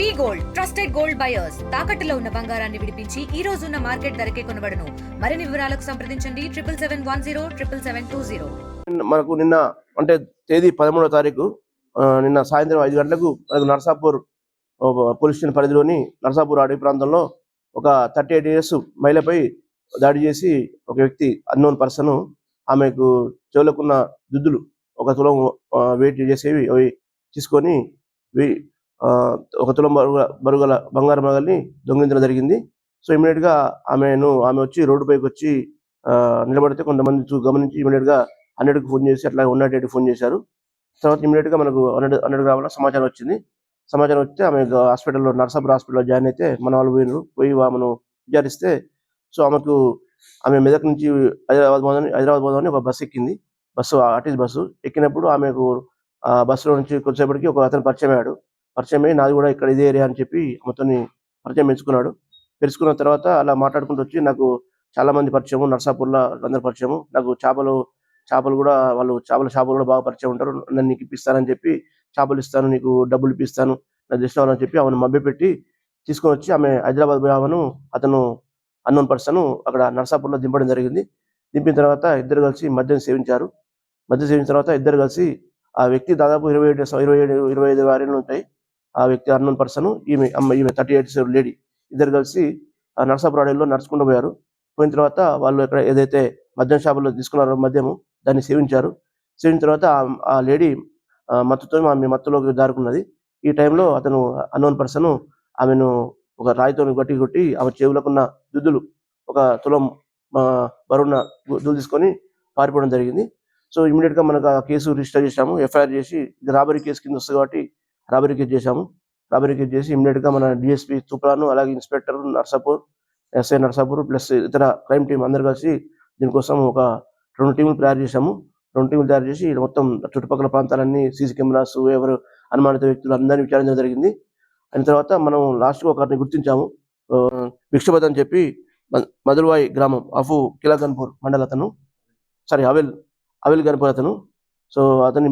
V gold trusted gold buyers. తాకట్టులో ఉన్న బంగారాన్ని విడిపించి ఈ రోజు ఉన్న మార్కెట్ ధరకే కొనబడను. మరిన్ని వివరాలకు సంప్రదించండి. Triple seven one zero triple seven two zero. మనకు నిన్న అంటే తేదీ పదమూడో తారీఖు ఆ, నిన్న సాయంత్రం ఐదు గంటలకు మనకు నర్సాపూర్ పోలీస్ స్టేషన్ పరిధిలోని నర్సాపూర్ అడవి ప్రాంతంలో ఒక థర్టీ ఎయిట్ ఇయర్స్ మహిళపై దాడి చేసి ఒక వ్యక్తి అన్నోన్ పర్సన్ ఆమెకు చెవులకున్న దుద్దులు ఒక తులం వెయిట్ చేసేవి అవి తీసుకొని ఒక తులం బరువు బరుగల బంగారం మగల్ని దొంగిలించడం జరిగింది. సో ఇమీడియట్గా ఆమెను ఆమె వచ్చి రోడ్డుపైకి వచ్చి ఆ, నిలబడితే కొంతమంది గమనించి ఇమీడియట్గా హండ్రెడ్కి ఫోన్ చేసి అట్లా వన్ నాట్ ఫోన్ చేశారు. తర్వాత ఇమీడియట్గా మనకు హండ్రెడ్ హండ్రెడ్ రావాల సమాచారం వచ్చింది. సమాచారం వస్తే ఆమె హాస్పిటల్లో నర్సాపూర్ హాస్పిటల్లో జాయిన్ అయితే మన వాళ్ళు పోయినారు పోయి ఆమెను విచారిస్తే సో ఆమెకు ఆమె మెదక్ నుంచి హైదరాబాద్ పోదామని హైదరాబాద్ పోదామని ఒక బస్సు ఎక్కింది. Bus RTC bus. ఎక్కినప్పుడు ఆమెకు ఆ బస్సులో నుంచి కొద్దిసేపటికి ఒక అతను పరిచయం అయ్యాడు. పరిచయం నాది కూడా ఇక్కడ ఇదే ఏరియా అని చెప్పి మొత్తం పరిచయం పెంచుకున్నాడు. తెలుసుకున్న తర్వాత అలా మాట్లాడుకుంటూ వచ్చి నాకు చాలా మంది పరిచయం నర్సాపూర్లో అందరి పరిచయం నాకు చేపలు చేపలు కూడా వాళ్ళు చేపల చేపలు కూడా బాగా పరిచయం ఉంటారు. నన్ను నీకు ఇప్పిస్తానని చెప్పి చేపలు ఇస్తాను నీకు డబ్బులు ఇప్పిస్తాను నాకు తెలిసిన వాళ్ళని చెప్పి ఆమెను మభ్యపెట్టి తీసుకొని వచ్చి ఆమె హైదరాబాద్ పోయి ఆమెను అతను అన్నోన్ పర్సన్ అక్కడ నర్సాపూర్లో దింపడం జరిగింది. దింపిన తర్వాత ఇద్దరు కలిసి మద్యం సేవించారు. మద్యం సేవించిన తర్వాత ఇద్దరు కలిసి ఆ వ్యక్తి దాదాపు ఇరవై ఏడు ఇరవై ఏడు ఇరవై ఐదు వారేళ్ళు ఉంటాయి. ఆ వ్యక్తి అన్నోన్ పర్సన్ ఈమె అమ్మ ఈమె థర్టీ ఎయిట్ లేడీ ఇద్దరు కలిసి ఆ నర్సాపూర్ నడుచుకుంటూ పోయారు. పోయిన తర్వాత వాళ్ళు ఇక్కడ ఏదైతే మద్యం షాపులో తీసుకున్నారో మద్యము దాన్ని సేవించారు. సేవించిన తర్వాత ఆ- లేడీ ఆ, మత్తుతో ఆమె మత్తులోకి దారుకున్నది. ఈ టైంలో అతను అన్నోన్ పర్సన్ ఆమెను ఒక రాయితో గట్టి కొట్టి ఆమె చెవులకున్న దుద్దులు ఒక తులం బరువున బరువున్న దుద్దులు తీసుకొని పారిపోవడం జరిగింది. సో ఇమీడియట్గా మనకు ఆ కేసు రిజిస్టర్ చేశాము. ఎఫ్ఐఆర్ చేసి ఇది రాబరీ కేసు కింద వస్తుంది కాబట్టి రాబరీ చేశాము. రాబరీ చేసి ఇమ్మీడియట్గా మన డిఎస్పీ తుప్రాను అలాగే inspector Narsapur SI Narsapur plus ఇతర క్రైమ్ టీం అందరు కలిసి దీనికోసం ఒక రెండు టీములు తయారు చేశాము. రెండు టీములు తయారు చేసి మొత్తం చుట్టుపక్కల ప్రాంతాలన్నీ సీసీ కెమెరాస్ ఎవరు అనుమానిత వ్యక్తులు అందరినీ విచారించడం జరిగింది. అయిన తర్వాత మనం లాస్ట్ ఒకరిని గుర్తించాము. ఆ, భిక్షపతి అని చెప్పి మ- మధురవాయి గ్రామం అఫు కిలాగన్పూర్ మండల అతను సారీ అవిల్ అవిల్ గన్పూర్ అతను. సో అతన్ని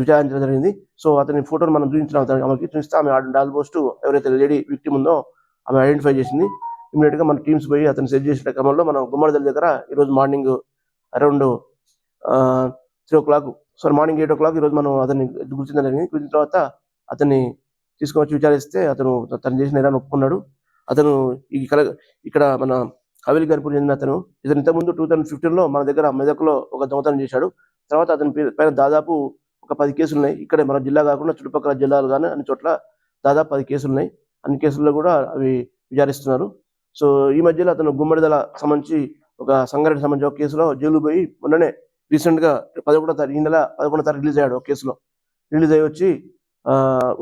విచారించడం జరిగింది. సో అతని ఫోటోని మనం చూపించినాం. ఆమెకి చూస్తే ఆమె ఆల్మోస్ట్ ఎవరైతే లేడీ విక్టిమ్ ఉందో ఆమె ఐడెంటిఫై చేసింది. ఇమీడియట్గా మన టీమ్స్ పోయి అతను సెట్ చేసిన క్రమంలో మనం గుమ్మడిదల దగ్గర ఈరోజు morning around three o'clock so morning eight o'clock ఈరోజు మనం అతన్ని గుర్తించడం జరిగింది. గుర్తించిన తర్వాత అతన్ని తీసుకొచ్చి విచారిస్తే అతను తను చేసిన నేరాన్ని ఒప్పుకున్నాడు. అతను ఈ కల ఇక్కడ మన హవేలి గారిపూర్ చెందిన అతను. ఇతను ఇంతకుముందు టూ థౌసండ్ ఫిఫ్టీన్లో మన దగ్గర మెదక్లో ఒక దొంగతనం చేశాడు. తర్వాత అతని పైన దాదాపు ఒక పది కేసులు ఉన్నాయి ఇక్కడ మన జిల్లా కాకుండా చుట్టుపక్కల జిల్లాలు కానీ అన్ని చోట్ల దాదాపు పది కేసులు ఉన్నాయి అన్ని కేసుల్లో కూడా అవి విచారిస్తున్నారు. సో ఈ మధ్యలో అతను గుమ్మడిదల సంబంధించి ఒక సంగారెడ్డి సంబంధించి ఒక కేసులో జైలు పోయి మొన్ననే రీసెంట్గా పదకొండో తారీఖు ఈ నెల పదకొండో తారీఖు రిలీజ్ అయ్యాడు ఒక కేసులో. రిలీజ్ అయ్యి వచ్చి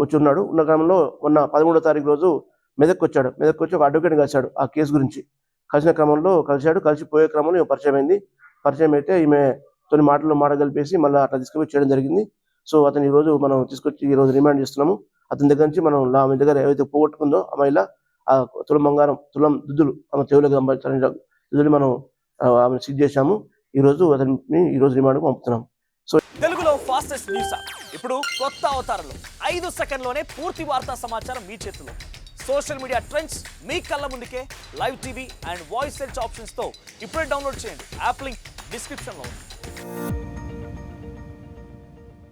వచ్చి ఉన్నాడు. ఉన్న క్రమంలో మొన్న పదమూడో తారీఖు రోజు మెదక్కి వచ్చాడు మెదక్కి వచ్చి ఒక అడ్వకేట్ కలిశాడు ఆ కేసు గురించి. కలిసిన క్రమంలో కలిశాడు. కలిసి పోయే క్రమంలో ఈమె పరిచయం అయింది పరిచయం అయితే ఈమె తొని మాటలు మాట కలిపేసి మళ్ళీ అట్లా తీసుకుపోయి చేయడం జరిగింది. సో అతను ఈ రోజు మనం తీసుకొచ్చి ఈ రోజు రిమాండ్ చేస్తున్నాము. అతని దగ్గర నుంచి మనం ఆమె దగ్గర ఏవైతే పోగొట్టుకుందో ఆ మహిళ ఆ తులం బంగారం తులం దుద్దులు ఆమె చెవులకు సంబంధించిన దుద్దులు మనం ఆమె ఆమెను సిద్ధ చేశాము. ఈ రోజు అతన్ని ఈ రోజు రిమాండ్ పంపుతున్నాం తెలుగులో ఫాస్టెస్ట్ న్యూస్ ఇప్పుడు కొత్త అవతారంలో ఐదు సెకండ్లోనే పూర్తి వార్తా సమాచారం మీ చేతిలో. సోషల్ మీడియా ట్రెండ్స్ మీ కళ్ళ ముందుకే live TV and voice search ఆప్షన్స్తో ఇప్పుడే డౌన్లోడ్ చేయండి. యాప్ లింక్ డిస్క్రిప్షన్లో ఉంది. Thank you.